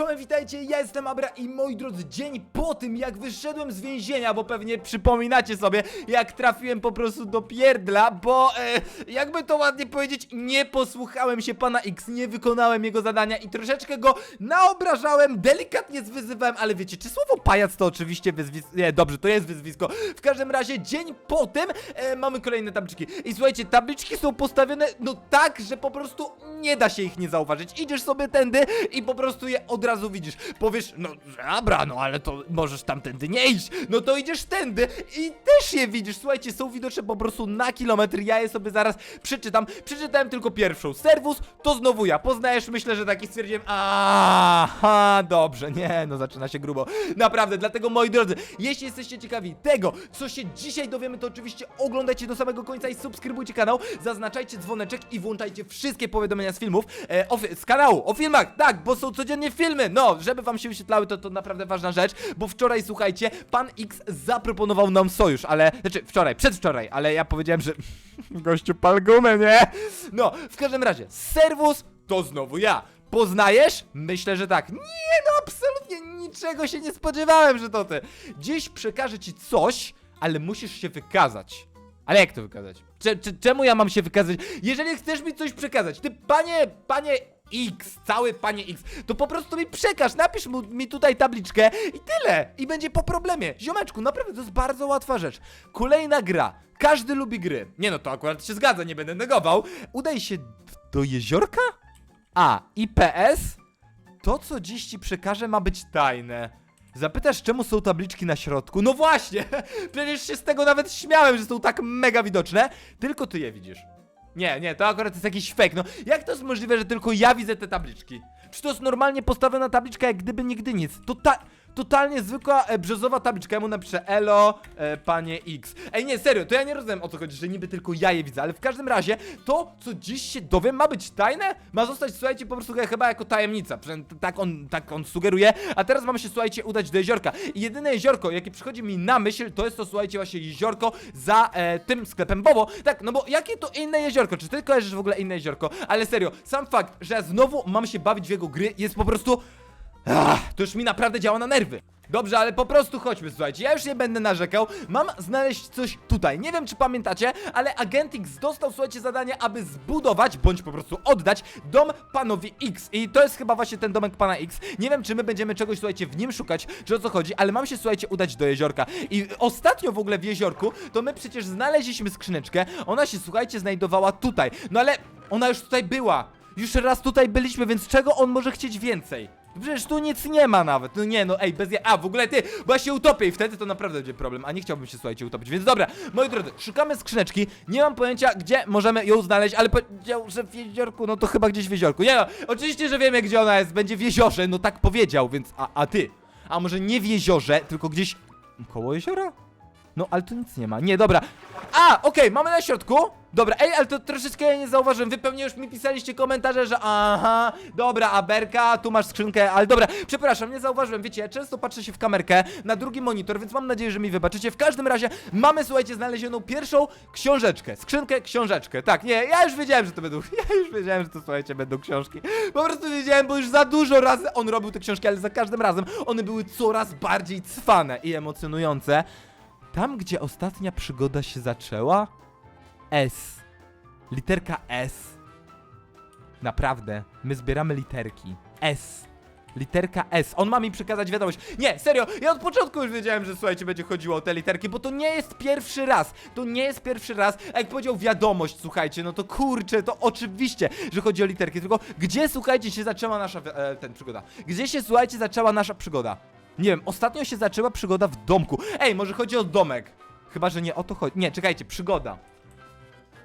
Czołem, witajcie, ja jestem Abra i moi drodzy, dzień po tym jak wyszedłem z więzienia, bo pewnie przypominacie sobie, jak trafiłem po prostu do pierdla, bo e, jakby to ładnie powiedzieć, nie posłuchałem się pana X, nie wykonałem jego zadania i troszeczkę go naobrażałem, delikatnie zwyzywałem, ale wiecie, czy słowo pajac to oczywiście wyzwisko, nie, dobrze, to jest wyzwisko, w każdym razie dzień po tym e, mamy kolejne tabliczki. I słuchajcie, tabliczki są postawione no tak, że po prostu nie da się ich nie zauważyć, idziesz sobie tędy i po prostu je od razu widzisz, powiesz, no dobra, no ale to możesz tamtędy nie iść, no to idziesz tędy i też je widzisz, słuchajcie, są widoczne po prostu na kilometr, ja je sobie zaraz przeczytam, przeczytałem tylko pierwszą, serwus, to znowu ja, poznajesz, myślę, że taki stwierdziłem, aha, dobrze, nie, no zaczyna się grubo, naprawdę, dlatego moi drodzy, jeśli jesteście ciekawi tego, co się dzisiaj dowiemy, to oczywiście oglądajcie do samego końca i subskrybujcie kanał, zaznaczajcie dzwoneczek i włączajcie wszystkie powiadomienia z filmów, e, o, z kanału, o filmach, tak, bo są codziennie filmy, no, żeby wam się wyświetlały, to to naprawdę ważna rzecz, bo wczoraj, słuchajcie, pan X zaproponował nam sojusz, ale, znaczy wczoraj, przedwczoraj, ale ja powiedziałem, że gościu pal gumę, nie? No, w każdym razie, serwus to znowu ja. Poznajesz? Myślę, że tak. Nie, no absolutnie niczego się nie spodziewałem, że to ty. Dziś przekażę ci coś, ale musisz się wykazać. Ale jak to wykazać? Cze- cze- czemu ja mam się wykazać? Jeżeli chcesz mi coś przekazać, ty panie, panie X, cały panie X, to po prostu mi przekaż, napisz mu, mi tutaj tabliczkę i tyle. I będzie po problemie. Ziomeczku, naprawdę to jest bardzo łatwa rzecz. Kolejna gra. Każdy lubi gry. Nie no, to akurat się zgadza, nie będę negował. Udaj się do jeziorka? A, i PS? To, co dziś ci przekażę, ma być tajne. Zapytasz, czemu są tabliczki na środku? No właśnie! Przecież się z tego nawet śmiałem, że są tak mega widoczne. Tylko ty je widzisz. Nie, nie, to akurat jest jakiś fake. No, jak to jest możliwe, że tylko ja widzę te tabliczki? Czy to jest normalnie postawiona tabliczka, jak gdyby nigdy nic? To ta... Totalnie zwykła e, brzozowa tabliczka, ja mu napiszę Elo, e, panie X. Ej, nie, serio, to ja nie rozumiem o co chodzi, że niby tylko ja je widzę, ale w każdym razie to, co dziś się dowiem, ma być tajne? Ma zostać, słuchajcie, po prostu chyba jako tajemnica. Tak on, tak on sugeruje. A teraz mamy się, słuchajcie, udać do jeziorka. I jedyne jeziorko, jakie przychodzi mi na myśl, to jest to, słuchajcie, właśnie jeziorko za e, tym sklepem Bobo. Tak, no bo jakie to inne jeziorko? Czy ty kojarzysz w ogóle inne jeziorko? Ale serio, sam fakt, że ja znowu mam się bawić w jego gry, jest po prostu... Ach, to już mi naprawdę działa na nerwy. Dobrze, ale po prostu chodźmy, słuchajcie, ja już nie będę narzekał, mam znaleźć coś tutaj. Nie wiem, czy pamiętacie, ale Agent X dostał, słuchajcie, zadanie, aby zbudować, bądź po prostu oddać dom panowi X. I to jest chyba właśnie ten domek pana X. Nie wiem, czy my będziemy czegoś, słuchajcie, w nim szukać, czy o co chodzi, ale mam się, słuchajcie, udać do jeziorka. I ostatnio w ogóle w jeziorku, to my przecież znaleźliśmy skrzyneczkę, ona się, słuchajcie, znajdowała tutaj. No ale ona już tutaj była. Już raz tutaj byliśmy, więc czego on może chcieć więcej? Przecież tu nic nie ma nawet. No nie, no ej, bez ja. A w ogóle ty, bo ja się utopię i wtedy to naprawdę będzie problem. A nie chciałbym się słuchajcie utopić. Więc dobra, moi drodzy, szukamy skrzyneczki. Nie mam pojęcia, gdzie możemy ją znaleźć, ale powiedział, że w jeziorku, no to chyba gdzieś w jeziorku. Nie no, oczywiście, że wiemy, gdzie ona jest. Będzie w jeziorze, no tak powiedział, więc. A, a ty? A może nie w jeziorze, tylko gdzieś koło jeziora? No, ale tu nic nie ma. Nie, dobra. A, okej, mamy na środku. Dobra, ej, ale to troszeczkę ja nie zauważyłem. Wy pewnie już mi pisaliście komentarze, że aha, dobra, Aberka, tu masz skrzynkę, ale dobra, przepraszam, nie zauważyłem. Wiecie, ja często patrzę się w kamerkę na drugi monitor, więc mam nadzieję, że mi wybaczycie. W każdym razie mamy, słuchajcie, znalezioną pierwszą książeczkę. Skrzynkę, książeczkę. Tak, nie, ja już wiedziałem, że to będą. Ja już wiedziałem, że to słuchajcie, będą książki. Po prostu wiedziałem, bo już za dużo razy on robił te książki, ale za każdym razem one były coraz bardziej cwane i emocjonujące. Tam, gdzie ostatnia przygoda się zaczęła? S. Literka S. Naprawdę, my zbieramy literki. S. Literka S. On ma mi przekazać wiadomość. Nie, serio, ja od początku już wiedziałem, że słuchajcie, będzie chodziło o te literki, bo to nie jest pierwszy raz. To nie jest pierwszy raz. A jak powiedział wiadomość, słuchajcie, no to kurczę, to oczywiście, że chodzi o literki. Tylko gdzie, słuchajcie, się zaczęła nasza e, ten przygoda? Gdzie się, słuchajcie, zaczęła nasza przygoda? Nie wiem, ostatnio się zaczęła przygoda w domku. Ej, może chodzi o domek. Chyba, że nie o to chodzi. Nie, czekajcie, przygoda.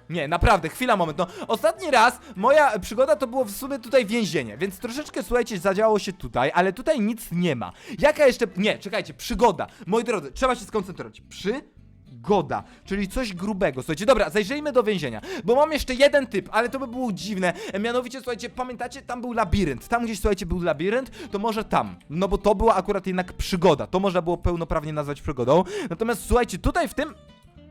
Nie, naprawdę, chwila, moment. No, ostatni raz moja przygoda to było w sumie tutaj więzienie, więc troszeczkę, słuchajcie, zadziało się tutaj, ale tutaj nic nie ma. Jaka jeszcze. Nie, czekajcie, przygoda. Moi drodzy, trzeba się skoncentrować. Przygoda, czyli coś grubego. Słuchajcie, dobra, zajrzyjmy do więzienia, bo mam jeszcze jeden typ, ale to by było dziwne. E, Mianowicie, słuchajcie, pamiętacie, tam był labirynt. Tam gdzieś, słuchajcie, był labirynt, to może tam. No bo to była akurat jednak przygoda. To można było pełnoprawnie nazwać przygodą. Natomiast, słuchajcie, tutaj w tym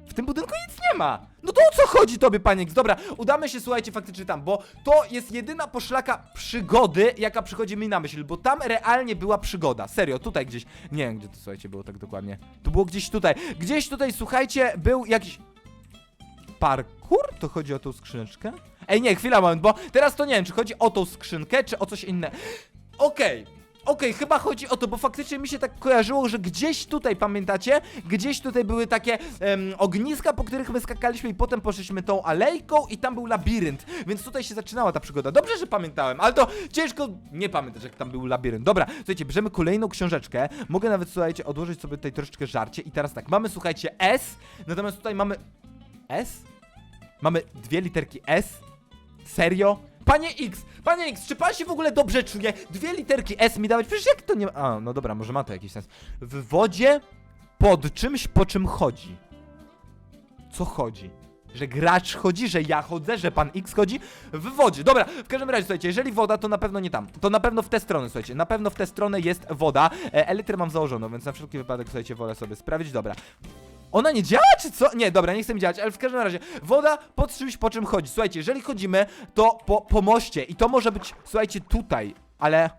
W tym budynku nic nie ma. No to o co chodzi tobie, panie X? Dobra, udamy się, słuchajcie, faktycznie tam, bo to jest jedyna poszlaka przygody, jaka przychodzi mi na myśl, bo tam realnie była przygoda. Serio, tutaj gdzieś. Nie wiem, gdzie to, słuchajcie, było tak dokładnie. To było gdzieś tutaj. Gdzieś tutaj, słuchajcie, był jakiś. Parkour? To chodzi o tą skrzyneczkę? Ej, nie, chwila, moment, bo teraz to nie wiem, czy chodzi o tą skrzynkę, czy o coś innego. Okej. Okej, chyba chodzi o to, bo faktycznie mi się tak kojarzyło, że gdzieś tutaj, pamiętacie? Gdzieś tutaj były takie ogniska, po których my skakaliśmy i potem poszliśmy tą alejką i tam był labirynt, więc tutaj się zaczynała ta przygoda. Dobrze, że pamiętałem, ale to ciężko nie pamiętać, jak tam był labirynt. Dobra, słuchajcie, bierzemy kolejną książeczkę, mogę nawet, słuchajcie, odłożyć sobie tutaj troszeczkę żarcie i teraz tak, mamy, słuchajcie, S, natomiast tutaj mamy... S? Mamy dwie literki S? Serio? Panie X, panie X, czy pan się w ogóle dobrze czuje? Dwie literki S mi dawać? Przecież jak to nie. A, no dobra, może ma to jakiś sens. W wodzie pod czymś, po czym chodzi. Co chodzi? Że gracz chodzi, że ja chodzę, że pan X chodzi w wodzie. Dobra, w każdym razie, słuchajcie, jeżeli woda, to na pewno nie tam. To na pewno w tę stronę, słuchajcie. Na pewno w tę stronę jest woda. E, mam założoną, więc na wszelki wypadek, słuchajcie, wolę sobie sprawdzić. Dobra. Ona nie działa, czy co? Nie, dobra, nie chcę mi działać, ale w każdym razie woda pod czymś, po czym chodzi. Słuchajcie, jeżeli chodzimy, to po, po moście i to może być, słuchajcie, tutaj, ale...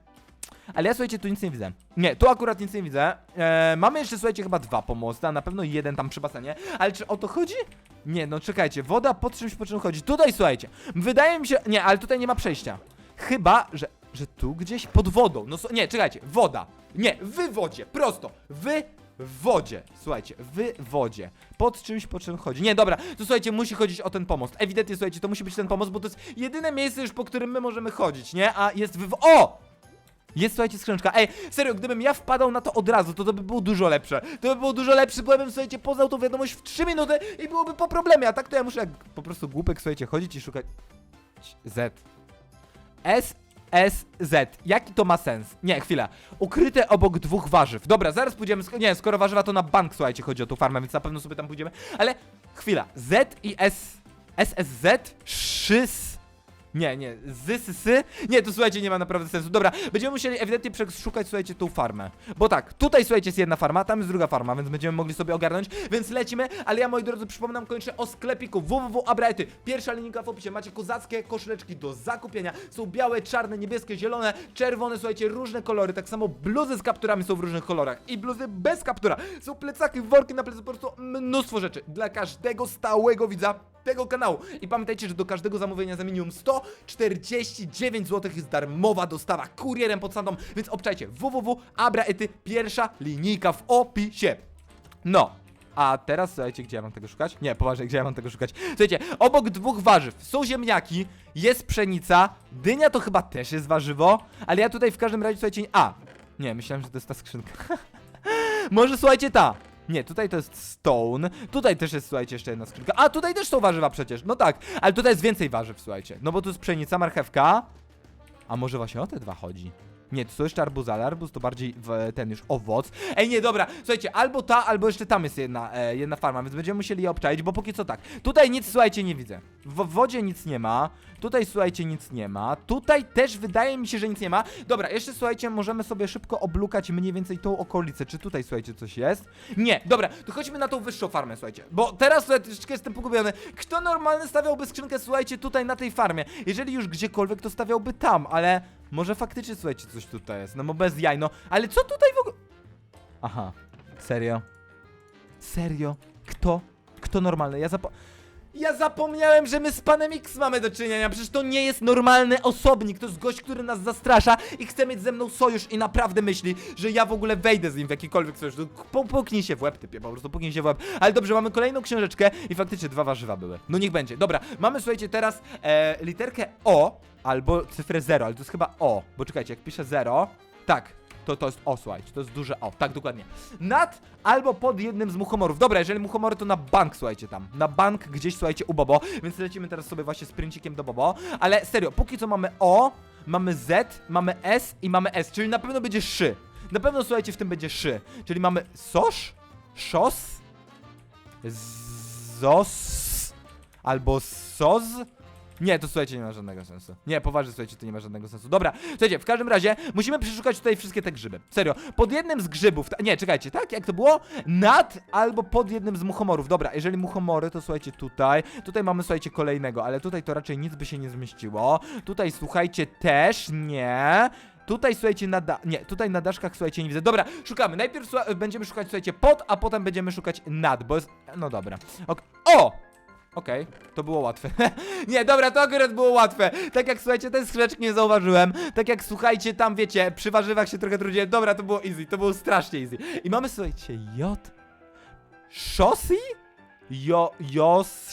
Ale ja, słuchajcie, tu nic nie widzę. Nie, tu akurat nic nie widzę. Eee, mamy jeszcze, słuchajcie, chyba dwa pomosty, a na pewno jeden tam przy basenie. Ale czy o to chodzi? Nie, no czekajcie, woda pod czymś, po czym chodzi. Tutaj, słuchajcie, wydaje mi się... Nie, ale tutaj nie ma przejścia. Chyba, że... Że tu gdzieś pod wodą. No nie, czekajcie, woda. Nie, w wodzie, prosto. W w wodzie, słuchajcie, w wodzie. Pod czymś, po czym chodzi. Nie, dobra, to słuchajcie, musi chodzić o ten pomost. Ewidentnie, słuchajcie, to musi być ten pomost, bo to jest jedyne miejsce już, po którym my możemy chodzić, nie? A jest w... O! Jest, słuchajcie, skrzyneczka. Ej, serio, gdybym ja wpadał na to od razu, to to by było dużo lepsze. To by było dużo lepsze, bo ja bym, słuchajcie, poznał tą wiadomość w 3 minuty i byłoby po problemie. A tak to ja muszę jak po prostu głupek, słuchajcie, chodzić i szukać... Z. S, S, Z. Jaki to ma sens? Nie, chwila. Ukryte obok dwóch warzyw. Dobra, zaraz pójdziemy. sk- Nie, skoro warzywa to na bank, słuchajcie, chodzi o tą farmę, więc na pewno sobie tam pójdziemy. Ale chwila. Z i S. SSZ? Szys. Nie, nie, zysy, nie, to słuchajcie, nie ma naprawdę sensu. Dobra, będziemy musieli ewidentnie przeszukać, słuchajcie, tą farmę. Bo tak, tutaj, słuchajcie, jest jedna farma, tam jest druga farma, więc będziemy mogli sobie ogarnąć, więc lecimy, ale ja, moi drodzy, przypominam kończę o sklepiku www.abrajty. Pierwsza linijka w opisie, macie kozackie koszuleczki do zakupienia, są białe, czarne, niebieskie, zielone, czerwone, słuchajcie, różne kolory, tak samo bluzy z kapturami są w różnych kolorach. I bluzy bez kaptura, są plecaki, worki na plecy, po prostu mnóstwo rzeczy. Dla każdego stałego widza tego kanału. I pamiętajcie, że do każdego zamówienia za minimum 149 zł jest darmowa dostawa kurierem pod sadą, więc obczajcie www.abraety, pierwsza linijka w opisie. No. A teraz słuchajcie, gdzie ja mam tego szukać? Nie, poważnie, gdzie ja mam tego szukać? Słuchajcie, obok dwóch warzyw są ziemniaki, jest pszenica, dynia to chyba też jest warzywo, ale ja tutaj w każdym razie, słuchajcie, a, nie, myślałem, że to jest ta skrzynka. Może słuchajcie ta. Nie, tutaj to jest stone. Tutaj też jest, słuchajcie, jeszcze jedna skrzynka. A, tutaj też są warzywa przecież. No tak, ale tutaj jest więcej warzyw, słuchajcie. No bo tu jest pszenica, marchewka. A może właśnie o te dwa chodzi? Nie, to są jeszcze arbuzy, ale arbuz to bardziej w, ten już owoc. Ej, nie, dobra, słuchajcie, albo ta, albo jeszcze tam jest jedna, e, jedna farma, więc będziemy musieli je obczaić, bo póki co tak. Tutaj nic, słuchajcie, nie widzę. W, w wodzie nic nie ma. Tutaj, słuchajcie, nic nie ma. Tutaj też wydaje mi się, że nic nie ma. Dobra, jeszcze, słuchajcie, możemy sobie szybko oblukać mniej więcej tą okolicę. Czy tutaj, słuchajcie, coś jest? Nie, dobra, to chodźmy na tą wyższą farmę, słuchajcie. Bo teraz, słuchajcie, troszeczkę jestem pogubiony. Kto normalny stawiałby skrzynkę, słuchajcie, tutaj na tej farmie? Jeżeli już gdziekolwiek, to stawiałby tam, ale może faktycznie, słuchajcie, coś tutaj jest. No bo bez jaj, no. Ale co tutaj w ogóle... Aha, serio? Serio? Kto? Kto normalny? Ja zapo... Ja zapomniałem, że my z panem X mamy do czynienia. Przecież to nie jest normalny osobnik. To jest gość, który nas zastrasza i chce mieć ze mną sojusz i naprawdę myśli, że ja w ogóle wejdę z nim w jakikolwiek sojusz. Pu- Puknij się w łeb, typie, po prostu puknij się w łeb. Ale dobrze, mamy kolejną książeczkę i faktycznie dwa warzywa były. No niech będzie. Dobra, mamy, słuchajcie, teraz e, literkę O albo cyfrę 0, ale to jest chyba O. Bo czekajcie, jak piszę 0, tak, to to jest O, słuchajcie, to jest duże O, tak dokładnie. Nad albo pod jednym z muchomorów. Dobra, jeżeli muchomory, to na bank, słuchajcie tam. Na bank gdzieś, słuchajcie, u Bobo, więc lecimy teraz sobie właśnie sprincikiem do Bobo. Ale serio, póki co mamy O, mamy Z, mamy S i mamy S, czyli na pewno będzie szy. Na pewno, słuchajcie, w tym będzie szy. Czyli mamy sosz, szos, zos, albo soz, Nie, to słuchajcie, nie ma żadnego sensu. Nie, poważnie, słuchajcie, to nie ma żadnego sensu. Dobra, słuchajcie, w każdym razie musimy przeszukać tutaj wszystkie te grzyby. Serio, pod jednym z grzybów, nie, czekajcie, tak? Jak to było? Nad albo pod jednym z muchomorów. Dobra, jeżeli muchomory, to słuchajcie, tutaj. Tutaj mamy, słuchajcie, kolejnego, ale tutaj to raczej nic by się nie zmieściło. Tutaj, słuchajcie, też nie. Tutaj słuchajcie na da- Nie, tutaj na daszkach słuchajcie nie widzę. Dobra, szukamy. Najpierw będziemy szukać, słuchajcie, pod, a potem będziemy szukać nad, bo jest. No dobra. Ok. O! Okej, to było łatwe. nie, dobra, to akurat było łatwe. Tak jak słuchajcie, ten skrzeczek nie zauważyłem. Tak jak słuchajcie, tam wiecie, przy warzywach się trochę trudziłem. Dobra, to było easy, to było strasznie easy. I mamy, słuchajcie, J. Szosy? Jo, jos.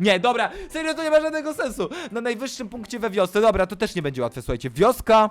Nie, dobra, serio to nie ma żadnego sensu. Na najwyższym punkcie we wiosce. Dobra, to też nie będzie łatwe, słuchajcie. Wioska.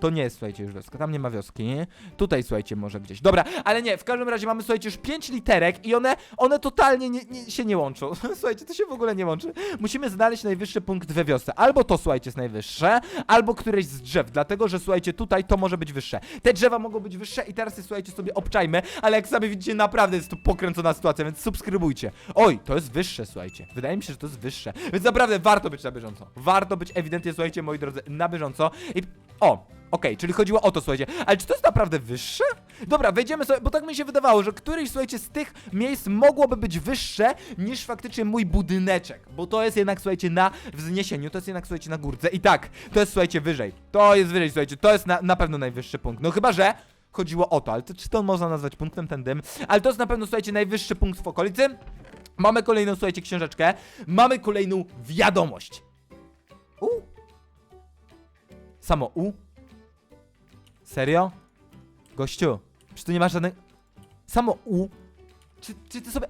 To nie jest, słuchajcie, już wioska. Tam nie ma wioski. Tutaj, słuchajcie, może gdzieś. Dobra, ale nie, w każdym razie mamy, słuchajcie, już 5 literek i one, one totalnie nie, nie, się nie łączą. słuchajcie, to się w ogóle nie łączy. Musimy znaleźć najwyższy punkt we wiosce. Albo to, słuchajcie, jest najwyższe, albo któreś z drzew, dlatego, że, słuchajcie, tutaj to może być wyższe. Te drzewa mogą być wyższe i teraz słuchajcie, sobie obczajmy, ale jak sami widzicie, naprawdę jest to pokręcona sytuacja, więc subskrybujcie. Oj, to jest wyższe, słuchajcie. Wydaje mi się, że to jest wyższe. Więc naprawdę warto być na bieżąco. Warto być ewidentnie, słuchajcie, moi drodzy, na bieżąco. I... O! Okej, czyli chodziło o to, słuchajcie. Ale czy to jest naprawdę wyższe? Dobra, wejdziemy sobie, bo tak mi się wydawało, że któryś, słuchajcie, z tych miejsc mogłoby być wyższe niż faktycznie mój budyneczek. Bo to jest jednak, słuchajcie, na wzniesieniu, to jest jednak, słuchajcie, na górce. I tak, to jest, słuchajcie, wyżej. To jest wyżej, słuchajcie, to jest na, na pewno najwyższy punkt. No chyba, że chodziło o to, ale to, czy to można nazwać punktem ten dym? Ale to jest na pewno, słuchajcie, najwyższy punkt w okolicy. Mamy kolejną, słuchajcie, książeczkę. Mamy kolejną wiadomość. U. Samo U. Serio? Gościu, czy tu nie ma żadnego... Samo U? Czy, czy ty sobie...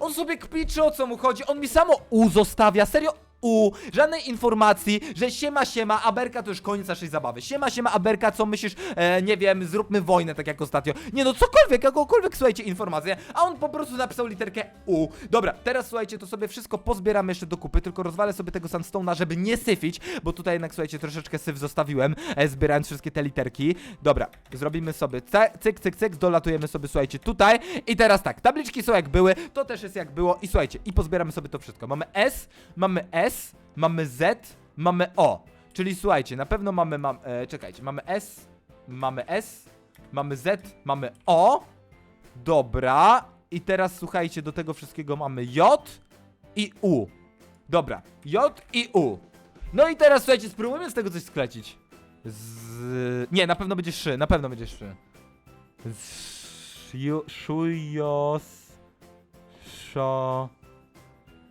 On sobie kpi, czy o co mu chodzi? On mi samo U zostawia, serio? U, żadnej informacji, że siema siema, Aberka to już koniec naszej zabawy. Siema siema, Aberka, co myślisz? E, nie wiem, zróbmy wojnę, tak jak ostatnio. Nie no, cokolwiek, jakąkolwiek, słuchajcie, informację. A on po prostu napisał literkę U. Dobra, teraz słuchajcie, to sobie wszystko pozbieramy jeszcze do kupy, tylko rozwalę sobie tego sandstone'a, żeby nie syfić, bo tutaj jednak, słuchajcie, troszeczkę syf zostawiłem, e, zbierając wszystkie te literki. Dobra, zrobimy sobie cyk, cyk, cyk, dolatujemy sobie, słuchajcie, tutaj. I teraz tak, tabliczki są jak były, to też jest jak było i słuchajcie, i pozbieramy sobie to wszystko. Mamy S, mamy S, mamy Z, mamy O. Czyli słuchajcie, na pewno mamy, mam, e, czekajcie, mamy S, mamy S, mamy Z, mamy O. Dobra. I teraz słuchajcie, do tego wszystkiego mamy J i U. Dobra, J i U. No i teraz słuchajcie, spróbujmy z tego coś sklecić. Z... Nie, na pewno będzie szy, na pewno będzie szy. Szujos... Szo...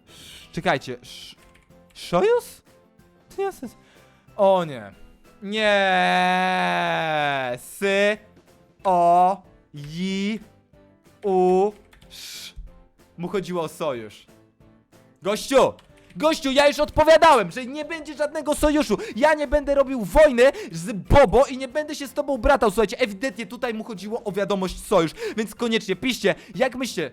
Sz... Czekajcie, sz... Szojus? To nie ma sensu. O nie. Nie. Sy. O. Ji. U. Sz. Mu chodziło o sojusz. Gościu! Gościu, ja już odpowiadałem, że nie będzie żadnego sojuszu. Ja nie będę robił wojny z Bobo i nie będę się z tobą bratał. Słuchajcie, ewidentnie tutaj mu chodziło o wiadomość sojusz, więc koniecznie piszcie, jak myślicie,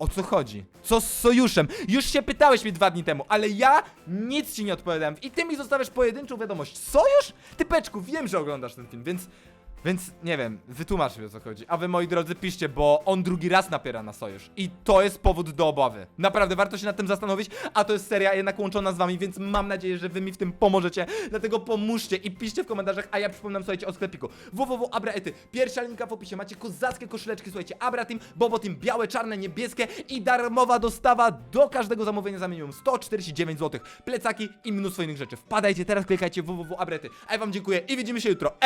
o co chodzi? Co z sojuszem? Już się pytałeś mnie dwa dni temu, ale ja nic ci nie odpowiadałem. I ty mi zostawiasz pojedynczą wiadomość. Sojusz? Typeczku, wiem, że oglądasz ten film, więc. Więc nie wiem, wytłumacz mi o co chodzi. A wy moi drodzy piszcie, bo on drugi raz napiera na sojusz. I to jest powód do obawy. Naprawdę warto się nad tym zastanowić, a to jest seria jednak łączona z wami, więc mam nadzieję, że wy mi w tym pomożecie. Dlatego pomóżcie i piszcie w komentarzach, a ja przypominam, słuchajcie, o sklepiku www.abraety. Pierwsza linka w opisie, macie kozackie koszuleczki, słuchajcie, Abra Team, Bobo Team, białe, czarne, niebieskie i darmowa dostawa do każdego zamówienia za minimum 149 zł. Plecaki i mnóstwo innych rzeczy. Wpadajcie teraz, klikajcie www.abrety. A ja wam dziękuję i widzimy się jutro.